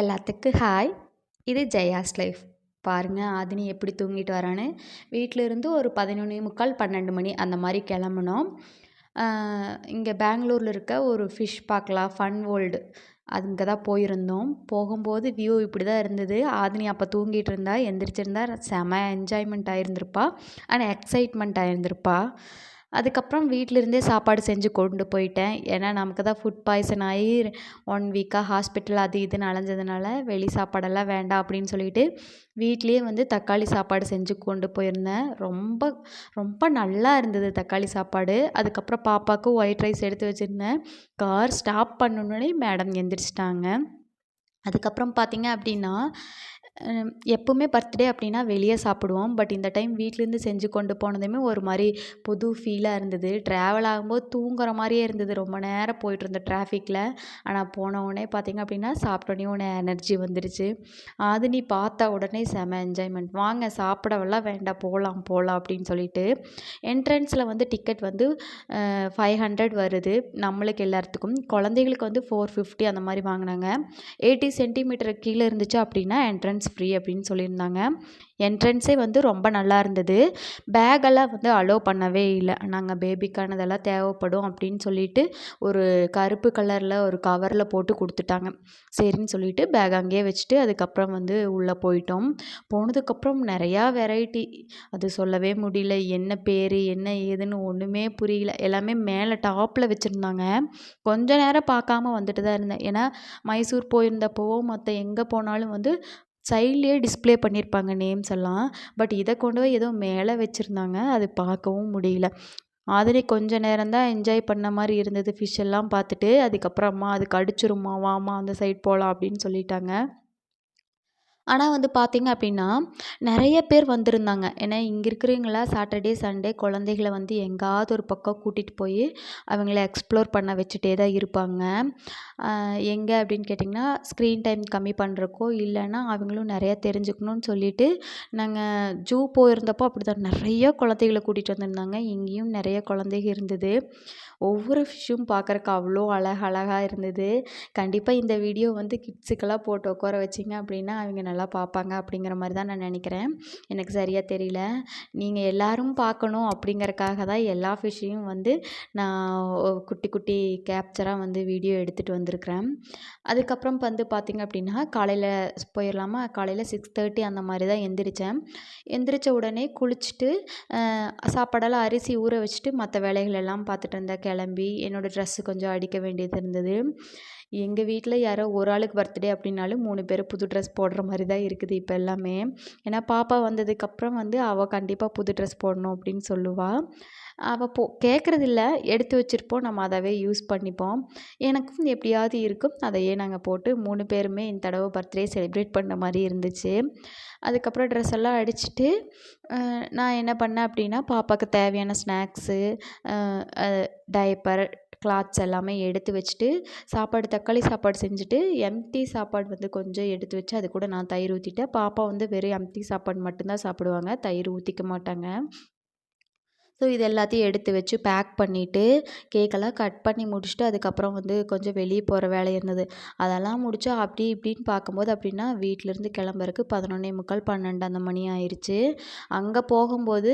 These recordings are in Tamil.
எல்லாத்துக்கும் ஹாய் இது ஜெயாஸ் லைஃப். பாருங்கள் ஆதினி எப்படி தூங்கிட்டு வரான்னு. வீட்டில் இருந்து ஒரு பதினொன்று முக்கால் பன்னெண்டு மணி அந்த மாதிரி கிளம்புனோம். இங்கே பெங்களூரில் இருக்க ஒரு ஃபிஷ் பார்க்கலாம் ஃபன் வேர்ல்டு அங்கே தான் போயிருந்தோம். போகும்போது வியூ இப்படி தான் இருந்தது. ஆதினி அப்போ தூங்கிட்டு இருந்தா எந்திரிச்சிருந்தா செம என்ஜாய்மெண்ட் ஆயிருந்திருப்பா. ஆனால் எக்ஸைட்மெண்ட் ஆகிருந்திருப்பா அதுக்கப்புறம் வீட்டிலிருந்தே சாப்பாடு செஞ்சு கொண்டு போயிட்டேன். ஏன்னா நமக்கு தான் ஃபுட் பாய்சன் ஆகி ஒன் வீக்காக ஹாஸ்பிட்டல் அது இதுன்னு அலைஞ்சதுனால வெளி சாப்பாடெல்லாம் வேண்டாம் அப்படின்னு சொல்லிட்டு வீட்லேயே வந்து தக்காளி சாப்பாடு செஞ்சு கொண்டு போயிருந்தேன். ரொம்ப ரொம்ப நல்லா இருந்தது தக்காளி சாப்பாடு. அதுக்கப்புறம் பாப்பாவுக்கு ஒயிட் ரைஸ் எடுத்து வச்சுருந்தேன். கார் ஸ்டாப் பண்ணணுன்னே மேடம் எந்திரிச்சிட்டாங்க. அதுக்கப்புறம் பார்த்தீங்க அப்படின்னா எப்போவுமே பர்த்டே அப்படின்னா வெளியே சாப்பிடுவோம். பட் இந்த டைம் வீட்டிலேருந்து செஞ்சு கொண்டு போனதுமே ஒரு மாதிரி புது ஃபீலாக இருந்தது. ட்ராவல் ஆகும்போது தூங்குற மாதிரியே இருந்தது. ரொம்ப நேரம் போயிட்டுருந்தோம் டிராஃபிக்கில் ஆனால் போன உடனே பார்த்திங்க அப்படின்னா சாப்பிட்டோன்னே உடனே எனர்ஜி வந்துடுச்சு அது நீ பார்த்த உடனே செம என்ஜாய்மெண்ட் வாங்க சாப்பிடவெல்லாம் வேண்டாம் போகலாம் போகலாம் அப்படின்னு சொல்லிட்டு என்ட்ரன்ஸில் வந்து டிக்கெட் வந்து ஃபைவ் ஹண்ட்ரட் வருது. நம்மளுக்கு எல்லாத்துக்கும். குழந்தைகளுக்கு வந்து ஃபோர் ஃபிஃப்டி அந்த மாதிரி வாங்கினாங்க. எயிட்டி சென்டிமீட்டர் கீழே இருந்துச்சு அப்படின்னா என்ட்ரன்ஸ் ஃப்ரீ அப்படின்னு சொல்லியிருந்தாங்க. என்ட்ரன்ஸே வந்து ரொம்ப நல்லா இருந்தது. பேகெல்லாம் வந்து அலோவ் பண்ணவே இல்லை. நாங்கள் பேபிக்கானதெல்லாம் தேவைப்படும் அப்படின்னு சொல்லிட்டு ஒரு கருப்பு கலரில் ஒரு கவரில் போட்டு கொடுத்துட்டாங்க. சரின்னு சொல்லிட்டு பேக் அங்கேயே வச்சுட்டு அதுக்கப்புறம் வந்து உள்ளே போயிட்டோம். போனதுக்கப்புறம் நிறையா வெரைட்டி அது சொல்லவே முடியல. என்ன பேர் என்ன ஏதுன்னு ஒன்றுமே புரியல. எல்லாமே மேலே டாப்பில் வச்சுருந்தாங்க. கொஞ்ச நேரம் பார்க்காம வந்துட்டு தான் இருந்தேன். ஏன்னா மைசூர் போயிருந்தப்போவோ மற்ற எங்கே போனாலும் வந்து சைட்லேயே டிஸ்பிளே பண்ணியிருப்பாங்க நேம்ஸ் எல்லாம். பட் இதை கொண்டு போய் ஏதோ மேலே வச்சுருந்தாங்க. அது பார்க்கவும் முடியல. மாதிரி கொஞ்ச நேரம் தான் என்ஜாய் பண்ண மாதிரி இருந்தது ஃபிஷ் எல்லாம் பார்த்துட்டு அதுக்கப்புறமா அது கடிச்சிருமா வாமா அந்த சைட் போகலாம் அப்படின்னு சொல்லிட்டாங்க. ஆனால் வந்து பார்த்திங்க அப்படின்னா நிறைய பேர் வந்திருந்தாங்க. ஏன்னா இங்கே இருக்கிறவங்களா சாட்டர்டே சண்டே குழந்தைகளை வந்து எங்காவது ஒரு பக்கம் கூட்டிகிட்டு போய் அவங்கள எக்ஸ்ப்ளோர் பண்ண வச்சுட்டே தான் இருப்பாங்க. எங்கே அப்படின்னு கேட்டிங்கன்னா ஸ்க்ரீன் டைம் கம்மி பண்ணுறக்கோ இல்லைன்னா அவங்களும் நிறையா தெரிஞ்சுக்கணுன்னு சொல்லிட்டு நாங்கள் ஜூ போயிருந்தப்போ அப்படி தான் நிறைய குழந்தைகளை கூட்டிகிட்டு வந்திருந்தாங்க. இங்கேயும் நிறைய குழந்தைங்க இருந்தது. ஒவ்வொரு ஃபிஷ்ஷும் பார்க்குறக்கு அவ்வளோ அழகழகாக இருந்தது. கண்டிப்பாக இந்த வீடியோ வந்து கிட்ஸுக்கெல்லாம் போட்டு உட்கார வச்சிங்க அப்படின்னா அவங்க நல்லா பார்ப்பாங்க அப்படிங்கிற மாதிரி தான் நான் நினைக்கிறேன். எனக்கு சரியாக தெரியல. நீங்கள் எல்லோரும் பார்க்கணும் அப்படிங்கிறக்காக தான் எல்லா ஃபிஷ்ஷையும் வந்து நான் குட்டி குட்டி கேப்சராக வந்து வீடியோ எடுத்துகிட்டு வந்திருக்கிறேன். அதுக்கப்புறம் வந்து பார்த்திங்க அப்படின்னா காலையில் போயிடலாமா? காலையில் சிக்ஸ் தேர்ட்டி அந்த மாதிரி தான் எந்திரிச்சேன். எந்திரிச்ச உடனே குளிச்சுட்டு சாப்பாடெல்லாம் அரிசி ஊற வச்சுட்டு மற்ற வேலைகள் எல்லாம் பார்த்துட்டு இருந்தேன். கிளம்பி என்னோடய ட்ரெஸ்ஸு கொஞ்சம் அடிக்க வேண்டியது இருந்தது. எங்கள் வீட்டில் யாரோ ஒரு ஆளுக்கு பர்த்டே அப்படின்னாலும் மூணு பேர் புது ட்ரெஸ் போடுற மாதிரி தான் இருக்குது இப்போ எல்லாமே. ஏன்னா பாப்பா வந்ததுக்கப்புறம் வந்து அவள் கண்டிப்பாக புது ட்ரெஸ் போடணும் அப்படின்னு சொல்லுவாள் அவள் போ கேட்குறதில்ல எடுத்து வச்சுருப்போம் நம்ம அதாவே யூஸ் பண்ணிப்போம். எனக்கும் எப்படியாவது இருக்கும் அதையே நாங்கள் போட்டு மூணு பேருமே இந்த தடவை பர்த்டே செலிப்ரேட் பண்ண மாதிரி இருந்துச்சு. அதுக்கப்புறம் ட்ரெஸ் எல்லாம் அடிச்சுட்டு நான் என்ன பண்ணேன் அப்படின்னா பாப்பாவுக்கு தேவையான ஸ்நாக்ஸு டயப்பர் கிளாத்ஸ் எல்லாமே எடுத்து வச்சுட்டு சாப்பாடு தக்காளி சாப்பாடு செஞ்சுட்டு எம்டி சாப்பாடு வந்து கொஞ்சம் எடுத்து வச்சு அது கூட நான் தயிர் ஊற்றிட்டேன் பாப்பா வந்து வெறும் எம்டி சாப்பாடு மட்டும்தான் சாப்பிடுவாங்க. தயிர் ஊற்றிக்க மாட்டாங்க. ஸோ இது எல்லாத்தையும் எடுத்து வச்சு பேக் பண்ணிவிட்டு கேக்கெல்லாம் கட் பண்ணி முடிச்சுட்டு அதுக்கப்புறம் வந்து கொஞ்சம் வெளியே போகிற வேலை இருந்தது. அதெல்லாம் முடித்தா அப்படி இப்படின்னு பார்க்கும்போது அப்படின்னா வீட்டிலேருந்து கிளம்புறக்கு பதினொன்னே முக்கால் பன்னெண்டு அந்த மணி ஆயிடுச்சு அங்கே போகும்போது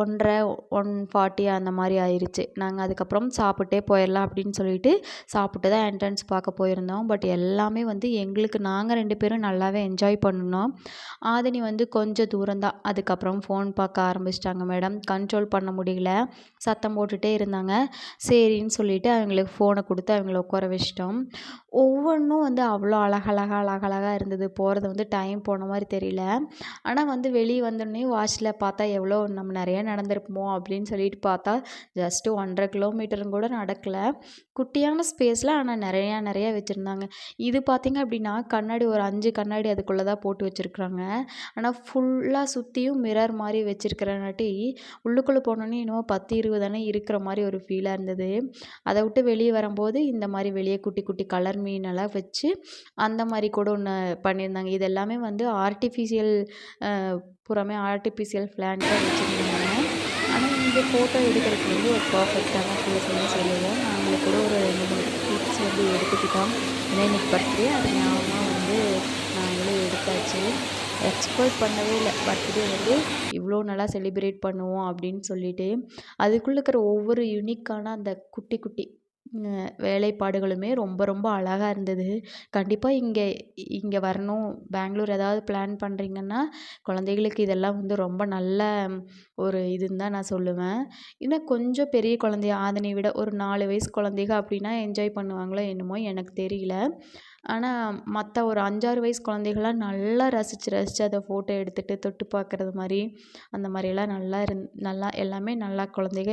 ஒன்றரை ஒன் ஃபார்ட்டி அந்த மாதிரி ஆயிடுச்சு நாங்கள் அதுக்கப்புறம் சாப்பிட்டே போயிடலாம் அப்படின்னு சொல்லிட்டு சாப்பிட்டு தான் என்ட்ரன்ஸ் பார்க்க போயிருந்தோம். பட் எல்லாமே வந்து எங்களுக்கு நாங்கள் ரெண்டு பேரும் நல்லாவே என்ஜாய் பண்ணோம் ஆதினி வந்து கொஞ்சம் தூரம் தான். அதுக்கப்புறம் ஃபோன் பார்க்க ஆரம்பிச்சிட்டாங்க மேடம் கண்ட்ரோல் பண்ண பண்ண முடியல. சத்தம் போட்டுகிட்டே இருந்தாங்க. சரின்னு சொல்லிவிட்டு அவங்களுக்கு ஃபோனை கொடுத்து அவங்கள உட்கார வச்சிட்டோம். ஒவ்வொன்றும் வந்து அவ்வளோ அழகழகாக அழகழகாக இருந்தது. போகிறது வந்து டைம் போன மாதிரி தெரியல. ஆனால் வந்து வெளியே வந்தோடனே வாட்சில் பார்த்தா எவ்வளோ நம்ம நிறையா நடந்திருப்போமோ அப்படின்னு சொல்லிட்டு பார்த்தா ஜஸ்ட்டு ஒன்றரை கிலோமீட்டரும் கூட நடக்கலை. குட்டியான ஸ்பேஸில் ஆனால் நிறையா நிறையா வச்சுருந்தாங்க. இது பார்த்திங்க அப்படின்னா கண்ணாடி ஒரு அஞ்சு கண்ணாடி அதுக்குள்ளே தான் போட்டு வச்சுருக்குறாங்க. ஆனால் ஃபுல்லாக சுற்றியும் மிரர் மாதிரி வச்சுருக்கிறனாட்டி உள்ளுக்குள்ளே போனோன்னே இன்னும் பத்து இருபது தானே இருக்கிற மாதிரி ஒரு ஃபீலாக இருந்தது. அதை விட்டு வெளியே வரும்போது இந்த மாதிரி வெளியே குட்டி குட்டி கலர் மீனெல்லாம் வச்சு அந்த மாதிரி கூட ஒன்று பண்ணியிருந்தாங்க. இது எல்லாமே வந்து ஆர்டிஃபிஷியல் பூராமே ஆர்டிஃபிஷியல் பிளான்ட்டாக வச்சுருந்தாங்க. ஆனால் இந்த ஃபோட்டோ எடுக்கிறதுக்கு வந்து ஒரு பர்ஃபெக்டான பிளேஸ்னு சொல்லுவோம். நாங்கள் கூட ஒரு ரெண்டு மூணு கிளிப்ஸ் வந்து எடுத்துக்கிட்டோம். ஏன்னா பர்த்டே அது ஞாபகமாக வந்து இருந்துச்சு எக்ஸ்பெக்ட் பண்ணவே இல்லை. பர்த்டே வந்து இவ்வளோ நல்லா செலிப்ரேட் பண்ணுவோம் அப்படின்னு சொல்லிட்டு அதுக்குள்ளே இருக்கிற ஒவ்வொரு யுனிக்கான அந்த குட்டி குட்டி வேலைப்பாடுகளுமே ரொம்ப ரொம்ப அழகாக இருந்தது. கண்டிப்பாக இங்கே இங்கே வரணும். பெங்களூர் ஏதாவது பிளான் பண்ணுறீங்கன்னா குழந்தைகளுக்கு இதெல்லாம் வந்து ரொம்ப நல்ல ஒரு இதுன்னு தான் நான் சொல்லுவேன். இன்னும் கொஞ்சம் பெரிய குழந்தைய ஆதனை விட ஒரு நாலு வயசு குழந்தைக அப்படின்னா என்ஜாய் பண்ணுவாங்களோ என்னமோ எனக்கு தெரியல. ஆனால் மற்ற ஒரு அஞ்சாறு வயசு குழந்தைகள்லாம் நல்லா ரசித்து ரசித்து அதை ஃபோட்டோ எடுத்துகிட்டு தொட்டு பார்க்குறது மாதிரி அந்த மாதிரியெல்லாம் நல்லா இருந் நல்லா எல்லாமே நல்லா குழந்தைக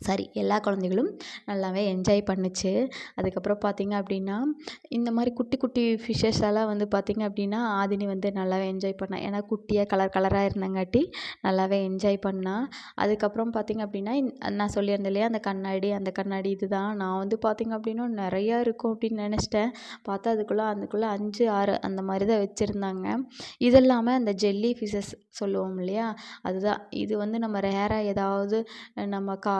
சாரி எல்லா குழந்தைகளும் நல்லாவே என்ஜாய் பண்ணுச்சு. அதுக்கப்புறம் பார்த்திங்க அப்படின்னா இந்த மாதிரி குட்டி குட்டி ஃபிஷ்ஷஸ் எல்லாம் வந்து பார்த்திங்க அப்படின்னா ஆதினி வந்து நல்லாவே என்ஜாய் பண்ணா. ஏன்னா குட்டியாக கலர் கலராக இருந்தங்காட்டி நல்லாவே என்ஜாய் பண்ணா. அதுக்கப்புறம் பார்த்திங்க அப்படின்னா நான் சொல்லியிருந்தேன் இல்லையா அந்த கண்ணாடி அந்த கண்ணாடி இதுதான். நான் வந்து பார்த்திங்க அப்படின்னா நிறையா இருக்கும் அப்படின்னு நினச்சிட்டேன். பார்த்தா அதுக்குள்ளே அதுக்குள்ளே அஞ்சு ஆறு அந்த மாதிரி தான் வச்சுருந்தாங்க. இது இல்லாமல் அந்த ஜெல்லி ஃபிஷஸ் சொல்லுவோம் இல்லையா அதுதான். இது வந்து நம்ம ரேராக ஏதாவது நம்ம கா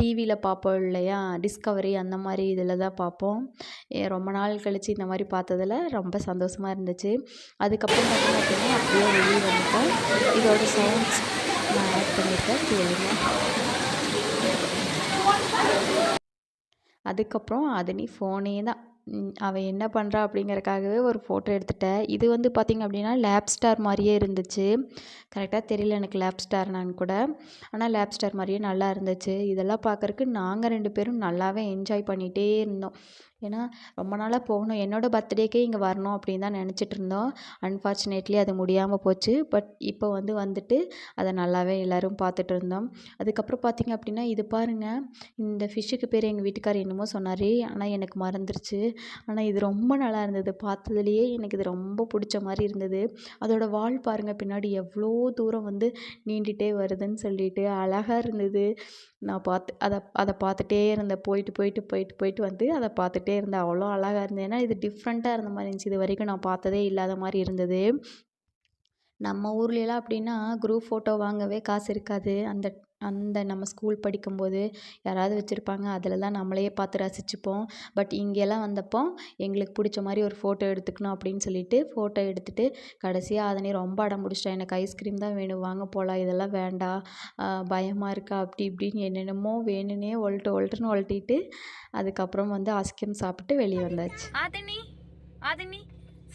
டிவியில் பார்ப்போம் இல்லையா? டிஸ்கவரி அந்த மாதிரி இதில் தான் பார்ப்போம் ரொம்ப நாள் கழித்து இந்த மாதிரி பார்த்ததுல ரொம்ப சந்தோஷமாக இருந்துச்சு. அதுக்கப்புறம் பார்த்தீங்க அப்படின்னா அப்படியே வெளியே வந்துட்டோம். இதோட சவுண்ட்ஸ் நான் ஆட் பண்ணியிருக்கேன் கேளுங்க அதுக்கப்புறம் அதனி ஃபோனே தான். அவள் என்ன பண்ணுறா அப்படிங்கறக்காகவே ஒரு ஃபோட்டோ எடுத்துட்டேன். இது வந்து பார்த்திங்க அப்படின்னா லேப் ஸ்டார் மாதிரியே இருந்துச்சு. கரெக்டாக தெரியல எனக்கு லேப் ஸ்டார்னான்னு கூட. ஆனால் லேப் ஸ்டார் மாதிரியே நல்லா இருந்துச்சு. இதெல்லாம் பார்க்கறக்கு நாங்கள் ரெண்டு பேரும் நல்லாவே என்ஜாய் பண்ணிகிட்டே இருந்தோம். ஏன்னா ரொம்ப நாளாக போகணும். என்னோட பர்த்டேக்கே இங்கே வரணும் அப்படின்னு தான் நினச்சிட்டு இருந்தோம். அன்ஃபார்ச்சுனேட்லி அது முடியாமல் போச்சு. பட் இப்போ வந்து வந்துட்டு அதை நல்லாவே எல்லோரும் பார்த்துட்டு இருந்தோம். அதுக்கப்புறம் பார்த்திங்க அப்படின்னா இது பாருங்கள் இந்த ஃபிஷ்ஷுக்கு பேர் எங்கள் வீட்டுக்கார் என்னமோ சொன்னார். ஆனால் எனக்கு மறந்துருச்சு. ஆனால் இது ரொம்ப நல்லா இருந்தது. பார்த்ததுலேயே எனக்கு இது ரொம்ப பிடிச்ச மாதிரி இருந்தது. அதோட வால் பாருங்கள் பின்னாடி எவ்வளோ தூரம் வந்து நீண்டிகிட்டே வருதுன்னு சொல்லிட்டு அழகாக இருந்தது. நான் பார்த்து அதை அதை பார்த்துட்டே இருந்தேன். போயிட்டு போயிட்டு போயிட்டு போயிட்டு வந்து அதை பார்த்துட்டே இருந்தேன் அவ்வளோ அழகாக இருந்தது. ஏன்னா இது டிஃப்ரெண்ட்டாக இருந்த மாதிரி இருந்துச்சு. இது வரைக்கும் நான் பார்த்ததே இல்லாத மாதிரி இருந்தது. நம்ம ஊர்லெலாம் அப்படின்னா குரூப் ஃபோட்டோ வாங்கவே காசு இருக்காது. அந்த அந்த நம்ம ஸ்கூல் படிக்கும்போது யாராவது வச்சுருப்பாங்க அதில் தான் நம்மளையே பார்த்து ரசிச்சுப்போம். பட் இங்கெல்லாம் வந்தப்போ எங்களுக்கு பிடிச்ச மாதிரி ஒரு ஃபோட்டோ எடுத்துக்கணும் அப்படின்னு சொல்லிட்டு ஃபோட்டோ எடுத்துகிட்டு கடைசியாக அதனே ரொம்ப அடம் பிடிச்சிட்டா எனக்கு ஐஸ்கிரீம் தான் வேணும் வாங்க போகலாம் இதெல்லாம் வேண்டாம் பயமாக இருக்கா அப்படி இப்படின்னு என்னென்னமோ வேணும்னே ஒல்ட்டு ஒல்ட்டுன்னு ஒல்ட்டிட்டு அதுக்கப்புறம் வந்து ஐஸ்கிரீம் சாப்பிட்டு வெளியே வந்தாச்சு. ஆதினி ஆதினி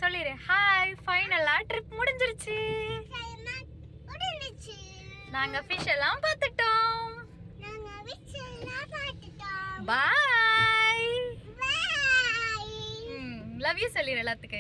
சொல்லிடு ஹாய் ஃபைனலாக ட்ரிப் முடிஞ்சிருச்சு. நாங்க ஃபிஷ் எல்லாம் பார்த்துட்டோம் பாய் லவ் யூ சொல்லிடு எல்லாத்துக்கு.